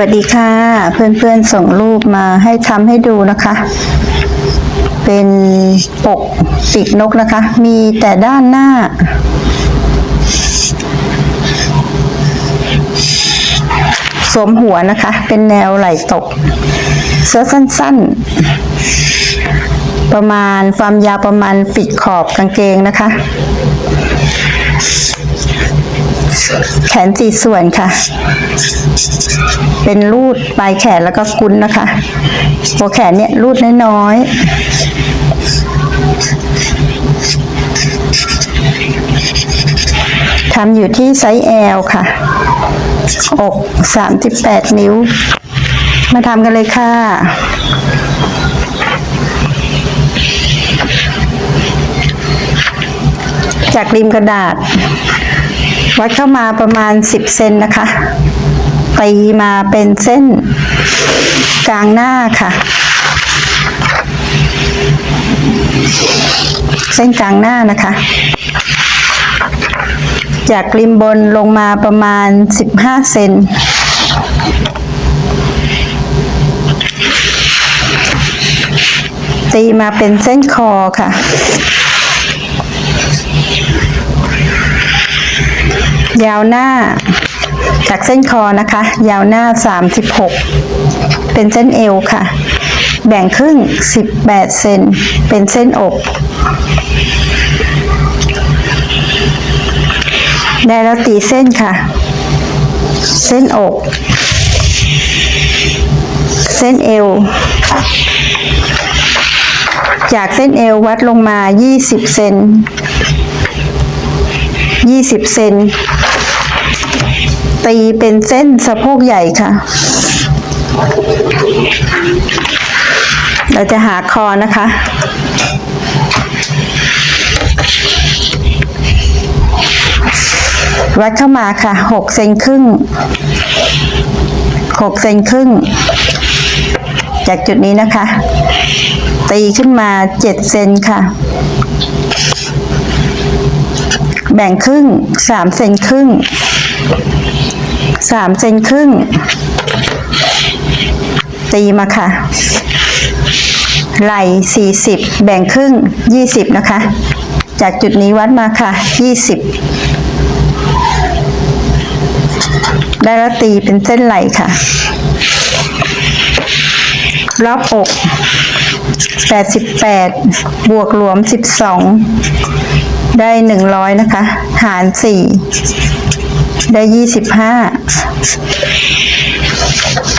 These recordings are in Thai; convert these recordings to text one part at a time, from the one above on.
สวัสดีค่ะ เพื่อนๆส่งรูปมาให้ทำให้ดูนะคะ เป็นปกปีกนกนะคะ มีแต่ด้านหน้า สวมหัวนะคะ เป็นแนวไหล่ตก เสื้อสั้นๆ ประมาณความยาวประมาณปิดขอบกางเกงนะคะ แขนสี่ส่วนค่ะ เป็นรูดปลายแขนแล้วก็กุ้นนะคะ หัวแขนเนี่ยรูดน้อยๆทำอยู่ที่ไซส์ L ค่ะ อก38นิ้ว มาทำกันเลยค่ะจากริมกระดาษ วัดเข้ามาประมาณ 10 เซนนะคะตีมาเป็นเส้นกลางหน้าค่ะ เส้นกลางหน้านะคะ จากริมบนลงมาประมาณ 15 เซนตีมาเป็นเส้นคอค่ะ ยาวหน้า จากเส้นคอนะคะ ยาวหน้า 36 เป็นเส้นเอวค่ะ แบ่งครึ่ง 18 เซนเป็นเส้นอกได้แล้วตีเส้นค่ะ เส้นอก เส้นเอว จากเส้นเอววัดลงมา 20 เซน20 เซน ตีเป็นเส้นสะโพกใหญ่ค่ะ เราจะหาคอนะคะ วัดเข้ามาค่ะ6เซนครึ่ง6เซนครึ่ง จากจุดนี้นะคะ ตีขึ้นมา7เซนค่ะ แบ่งครึ่งสามเซนครึ่ง สามเซนครึ่ง ตีมาค่ะ ไหล่สี่สิบแบ่งครึ่งยี่สิบนะคะ จากจุดนี้วัดมาค่ะยี่สิบได้แล้วตีเป็นเส้นไหล่ค่ะ รอบอก88บแปดบวกรวม12ได้หนึ่งร้อยนะคะ หารสี่ ได้ยี่สิบห้า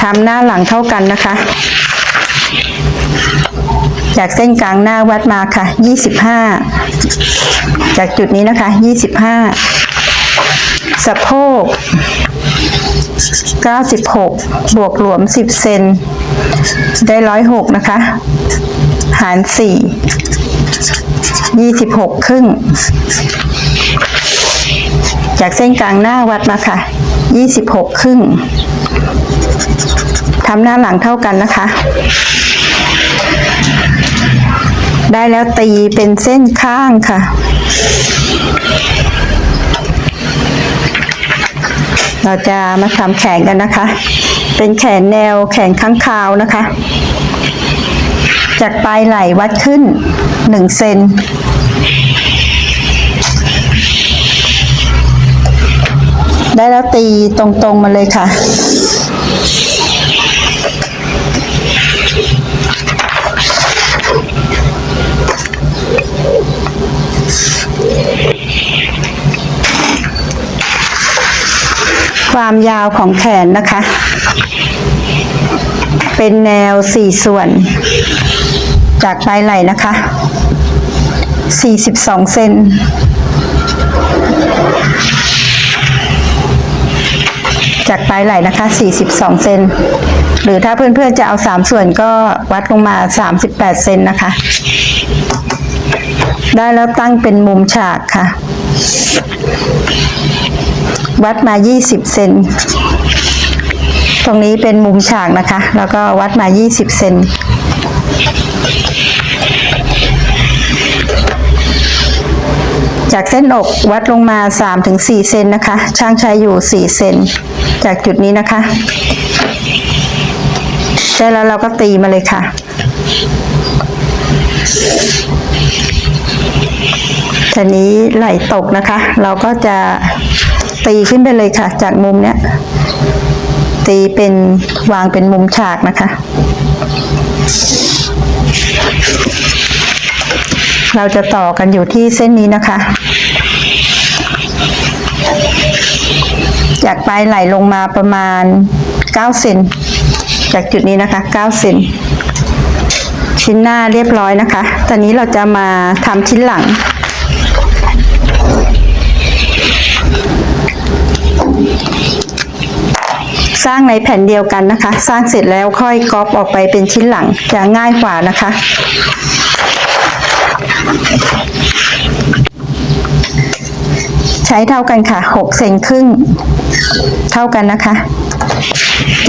ทำหน้าหลังเท่ากันนะคะ จากเส้นกลางหน้าวัดมาค่ะยี่สิบห้าจากจุดนี้นะคะยี่สิบห้าสะโพกเก้าสิบหกบวกรวมสิบเซน ได้ร้อยหกนะคะ หารสี่ยี่สิบหกครึ่ง จากเส้นกลางหน้าวัดมาค่ะยี่สิบหกครึ่งทำหน้าหลังเท่ากันนะคะ ได้แล้วตีเป็นเส้นข้างค่ะ เราจะมาทำแขนกันนะคะ เป็นแขนแนวแขนข้างคาวนะคะ จากปลายไหล่วัดขึ้นหนึ่งเซน ได้แล้วตีตรงๆมาเลยค่ะ ความยาวของแขนนะคะ เป็นแนวสี่ส่วน จากปลายไหล่นะคะ 42 เซน จากปลายไหล่นะคะ 42 เซน หรือถ้าเพื่อนๆจะเอา 3 ส่วนก็วัดลงมา 38 เซนนะคะ ได้แล้วตั้งเป็นมุมฉากค่ะ วัดมา 20 เซน ตรงนี้เป็นมุมฉากนะคะ แล้วก็วัดมา 20 เซน จากเส้นอกวัดลงมา 3-4 เซนนะคะ ช่างใช้อยู่ 4 เซน จากจุดนี้นะคะได้แล้วเราก็ตีมาเลยค่ะ ทีนี้ไหลตกนะคะ เราก็จะตีขึ้นไปเลยค่ะ จากมุมเนี้ย ตีเป็นวางเป็นมุมฉากนะคะ เราจะต่อกันอยู่ที่เส้นนี้นะคะ จากปลายไหลลงมาประมาณ9เซนจากจุดนี้นะคะ9เซนชิ้นหน้าเรียบร้อยนะคะ ตอนนี้เราจะมาทำชิ้นหลัง สร้างในแผ่นเดียวกันนะคะ สร้างเสร็จแล้วค่อยก๊อปออกไปเป็นชิ้นหลังจะง่ายกว่านะคะ ใช้เท่ากันค่ะ6เซนครึ่ง เท่ากันนะคะ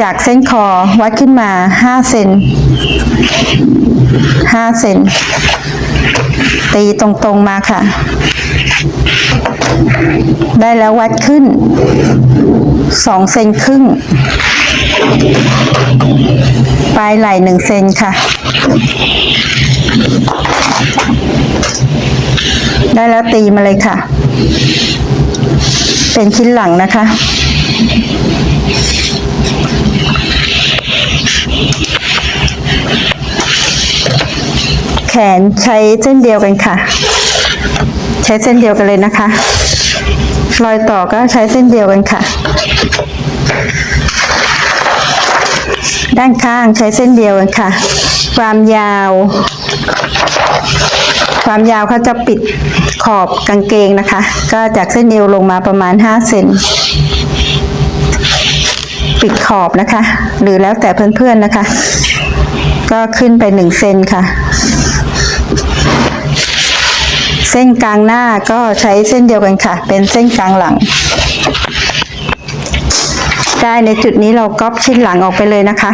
จากเส้นคอวัดขึ้นมา5เซน5เซนตีตรงๆมาค่ะ ได้แล้ววัดขึ้น2เซนครึ่ง ปลายไหล่1เซนค่ะ ได้แล้วตีมาเลยค่ะ เป็นชิ้นหลังนะคะ แขนใช้เส้นเดียวกันค่ะ ใช้เส้นเดียวกันเลยนะคะ รอยต่อก็ใช้เส้นเดียวกันค่ะ ด้านข้างใช้เส้นเดียวกันค่ะ ความยาว ความยาวเขาจะปิดขอบกางเกงนะคะ ก็จากเส้นเอวลงมาประมาณ 5 เซนปิดขอบนะคะ หรือแล้วแต่เพื่อนๆนะคะ ก็ขึ้นไป 1 เซนค่ะ เส้นกลางหน้าก็ใช้เส้นเดียวกันค่ะ เป็นเส้นกลางหลัง ได้ในจุดนี้เราก๊อปชิ้นหลังออกไปเลยนะคะ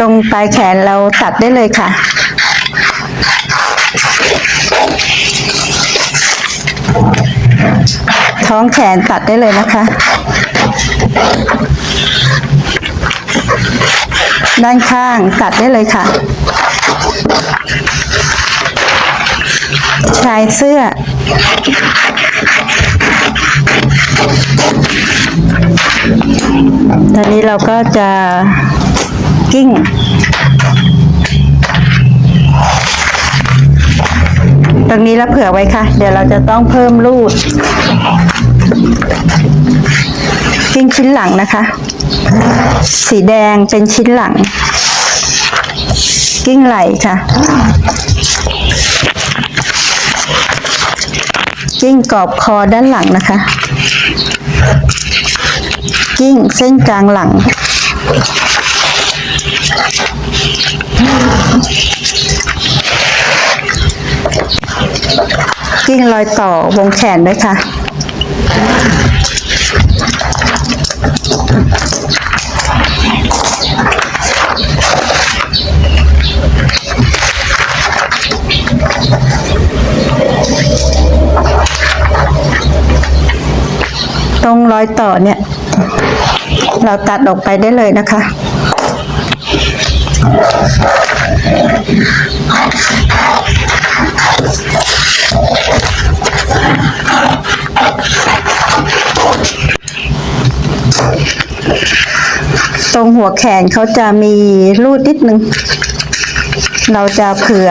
ตรงปลายแขนเราตัดได้เลยค่ะ ท้องแขนตัดได้เลยนะคะ ด้านข้างตัดได้เลยค่ะ ชายเสื้อตอนนี้เราก็จะ กิ้งตรงนี้เราเผื่อไว้ค่ะ เดี๋ยวเราจะต้องเพิ่มรูดกิ้งชิ้นหลังนะคะ สีแดงเป็นชิ้นหลัง กิ้งไหลค่ะ กิ้งกรอบคอด้านหลังนะคะ กิ้งเส้นกลางหลัง กิ้งรอยต่อวงแขนด้วยค่ะ ตรงรอยต่อเนี่ย เราตัดออกไปได้เลยนะคะ ตรงหัวแขนเขาจะมีรูดนิดนึง เราจะเผื่อ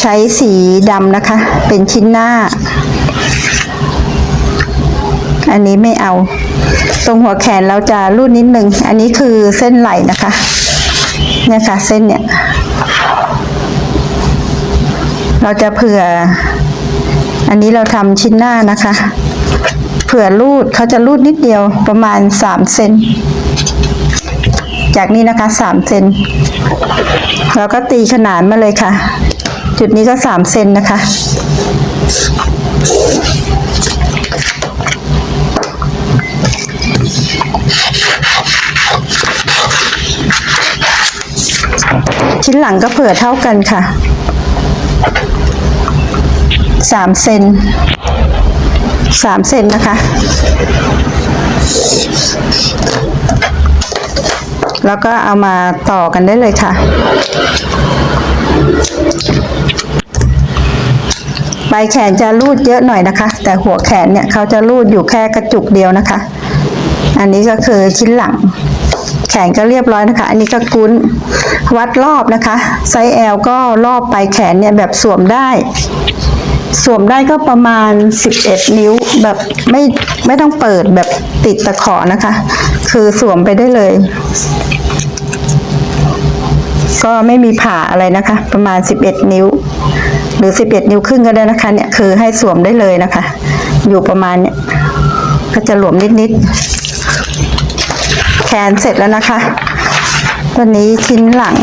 ใช้สีดำนะคะ เป็นชิ้นหน้า อันนี้ไม่เอา ตรงหัวแขนเราจะรูดนิดนึง อันนี้คือเส้นไหลนะคะ เนี่ยค่ะ เส้นเนี่ย เราจะเผื่อ อันนี้เราทำชิ้นหน้านะคะ เผื่อรูดเขาจะรูดนิดเดียวประมาณสามเซนจากนี้นะคะสามเซนเราก็ตีขนานมาเลยค่ะ จุดนี้ก็สามเซนนะคะ ชิ้นหลังก็เผื่อเท่ากันค่ะสามเซนสามเซนนะคะ แล้วก็เอามาต่อกันได้เลยค่ะ ปลายแขนจะรูดเยอะหน่อยนะคะ แต่หัวแขนเนี่ยเขาจะรูดอยู่แค่กระจุกเดียวนะคะ อันนี้ก็คือชิ้นหลัง แขนก็เรียบร้อยนะคะ อันนี้ก็กุ้นวัดรอบนะคะ ไซส์ L ก็รอบปลายแขนเนี่ยแบบสวมได้สวมได้ก็ประมาณ 11 นิ้วแบบไม่ไม่ต้องเปิดแบบติดตะขอนะคะ คือสวมไปได้เลย ก็ไม่มีผ่าอะไรนะคะ ประมาณ 11 นิ้ว หรือ 11 นิ้วครึ่งก็ได้นะคะ เนี่ยคือให้สวมได้เลยนะคะ อยู่ประมาณเนี่ยก็จะหลวมนิดๆแขนเสร็จแล้วนะคะตัวนี้ชิ้นหลัง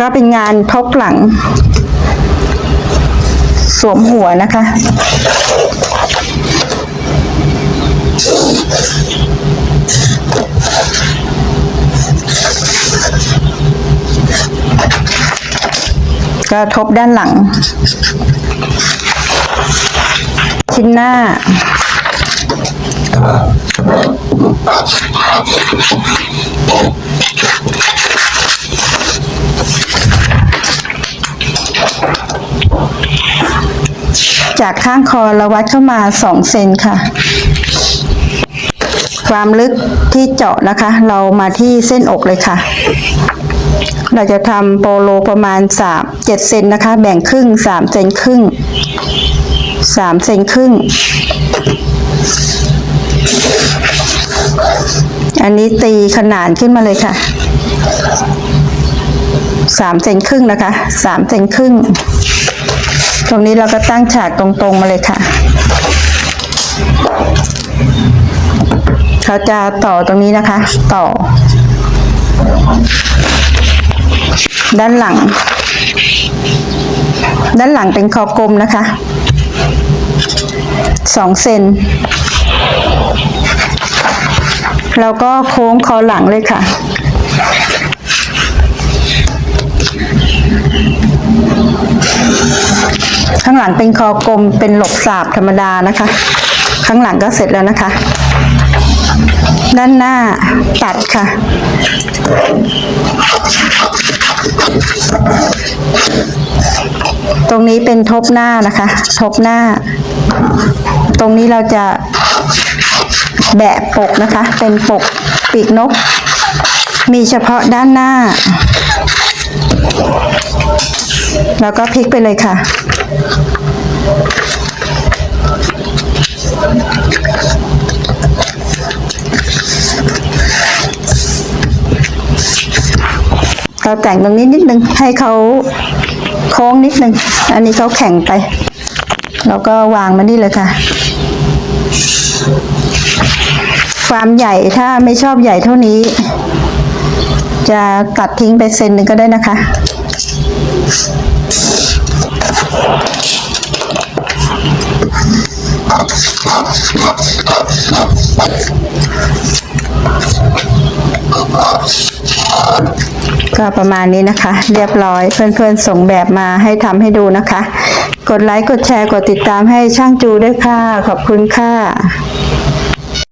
ก็เป็นงานทบหลัง สวมหัวนะคะ ก็ทบด้านหลัง ชิ้นหน้า จากข้างคอเราวัดเข้ามาสองเซนค่ะความลึกที่เจาะนะคะ เรามาที่เส้นอกเลยค่ะ เราจะทำโปโลประมาณสามเจ็ดเซนนะคะ แบ่งครึ่งสามเซนครึ่งสามเซนครึ่ง อันนี้ตีขนานขึ้นมาเลยค่ะสามเซนครึ่งนะคะสามเซนครึ่ง ตรงนี้เราก็ตั้งฉากตรงๆมาเลยค่ะเขาจะต่อตรงนี้นะคะ ต่อ ด้านหลัง ด้านหลังเป็นคอกลมนะคะสองเซนแล้วก็โค้งคอหลังเลยค่ะ ข้างหลังเป็นคอกลมเป็นหลบสาบธรรมดานะคะ ข้างหลังก็เสร็จแล้วนะคะ ด้านหน้าตัดค่ะ ตรงนี้เป็นทบหน้านะคะทบหน้า ตรงนี้เราจะแบะปกนะคะ เป็นปกปีกนก มีเฉพาะด้านหน้า แล้วก็พลิกไปเลยค่ะ เราแต่งตรงนี้นิดนึงให้เขาโค้งนิดนึง อันนี้เขาแข็งไป แล้วก็วางมานี่เลยค่ะ ความใหญ่ถ้าไม่ชอบใหญ่เท่านี้ จะตัดทิ้งไปเซนหนึ่งก็ได้นะคะ ก็ประมาณนี้นะคะ เรียบร้อยเพื่อนๆส่งแบบมาให้ทำให้ดูนะคะ กดไลค์กดแชร์กดติดตามให้ช่างจูด้วยค่ะ ขอบคุณค่ะ